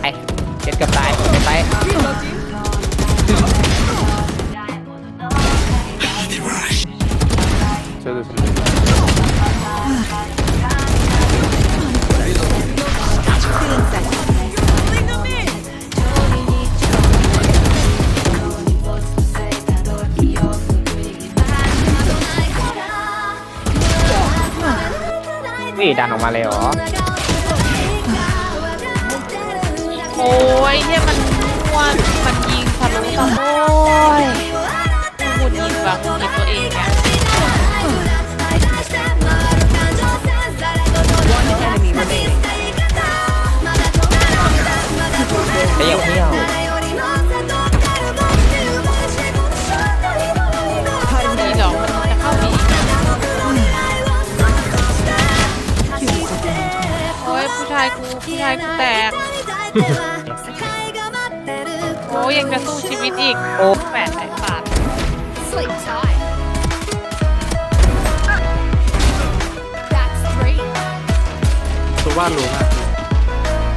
ไปเจ็ดกับตายไปไปช่วยดูช่วยดู นี่ดันออกมาเลยเหรอ โอ้ยเนี่ยมันมั่วมันยิง กูแตกโอ้ยยังจะสู้ชีวิตอีก โอ้แปดสายปาด Sleep tight. That's great. ตัวว่ารู้มาก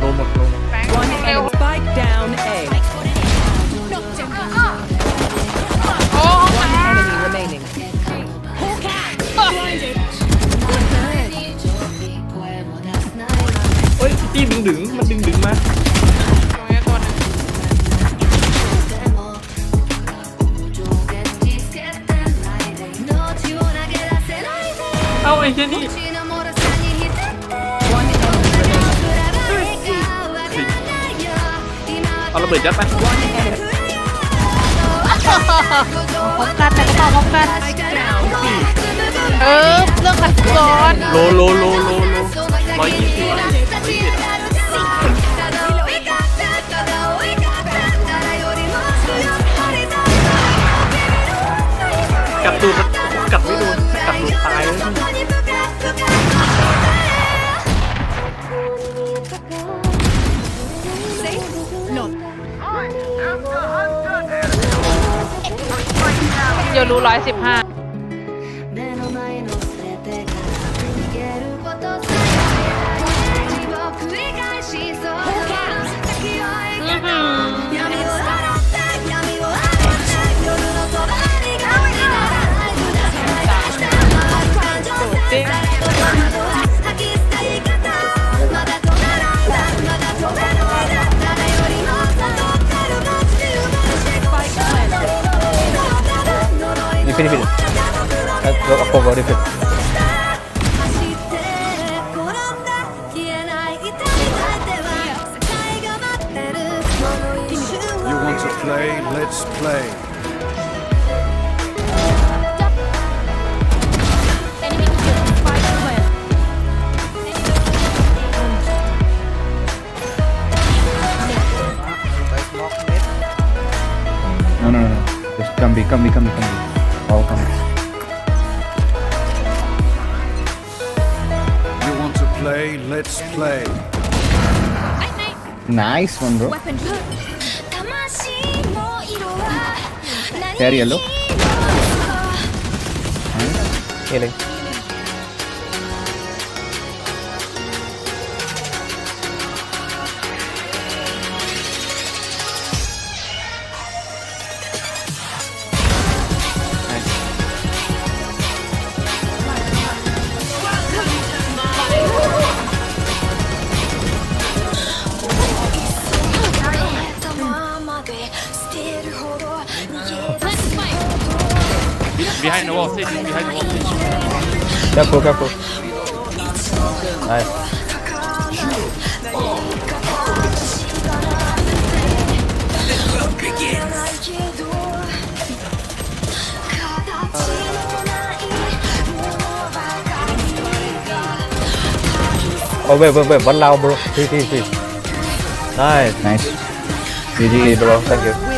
รู้หมดรู้แบงค์เร็ว Spike down A. เฮ้ยพี่ดึงดึงมันดึงดึงมาำตรงนี้ตัวหนึงเอ้าไอ้เช่นนี่เอาระเบิดยัดไปพร้อมกันแต่ก็ต้องพร้อมกัน เออเรื่องขัดซ้อนโลโลโลโลโล กับดูดกับไม่โดนกลับดูดตายเลยเดี๋ยรู้ร้อยสิบห้า fini fini. Yok Akko var efendim. You want to play? Let's play. No, no, no. Just come be, come be, come be, come be. Welcome. You want to play? Let's play. Nice one, bro. Hair yellow. Killing. Behind the wall, stage, behind the wall, stage. Careful, careful. Nice. Oh wait, wait, wait, one loud bro. Please, please, please. Nice. Nice. GG bro, thank you.